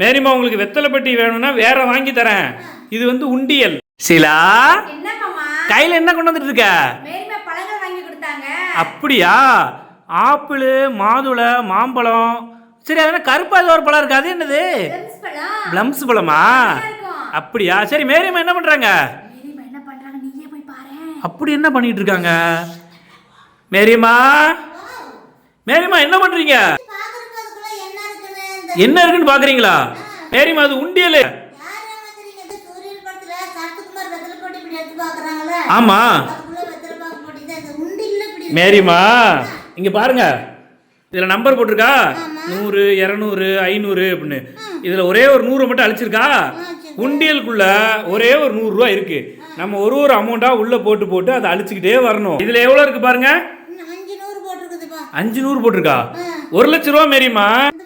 மேரிம்மா உங்களுக்கு வெத்தலை பெட்டி வேணும்னா வேற வாங்கி தரேன். இது வந்து உண்டியல். சிலா கையில என்ன கொண்டு வந்துட்டு இருக்க? மேரிமா பழங்கள் வாங்கி கொடுத்தாங்க. அப்படியா? ஆப்பிள் மாதுளை மாம்பழம். சரி அதெல்லாம் கருப்பா ஏதோ ஒரு பழம் இருக்கு. அது என்னது? பிளம்ஸ் பழம். பிளம்ஸ் பழமா? இருக்கும். அப்படியா? சரி மேரிம்மா என்ன பண்றாங்க? மேரிமா என்ன பண்றாங்க? நீயே போய் பாரு. அப்படி என்ன பண்ணிட்டு இருக்காங்க? மேரியம்மா மேரியம்மா என்ன பண்றீங்க பாக்குறதுக்கு அதுக்குள்ள என்ன இருக்குன்னு இந்த என்ன இருக்குன்னு பாக்குறீங்களா? மேரியம்மா அது உண்டியல். ஆமா. மேரியம்மா இங்க பாருங்க. இதுல நம்பர் போட்டிருக்கா? நூறு இரநூறு ஐநூறு அப்படின்னு. இதுல ஒரே ஒரு நூறு மட்டும் அழிச்சிருக்கா? உண்டியலுக்குள்ள ஒரே ஒரு நூறு ரூபா இருக்கு. நம்ம ஒரு ஒரு அமௌண்டா உள்ள போட்டு போட்டு அதை அழிச்சுக்கிட்டே வரணும். இதுல எவ்வளவு இருக்கு பாருங்க? அஞ்சு நூறு போட்டிருக்கா? ஒரு லட்ச ரூபா இந்த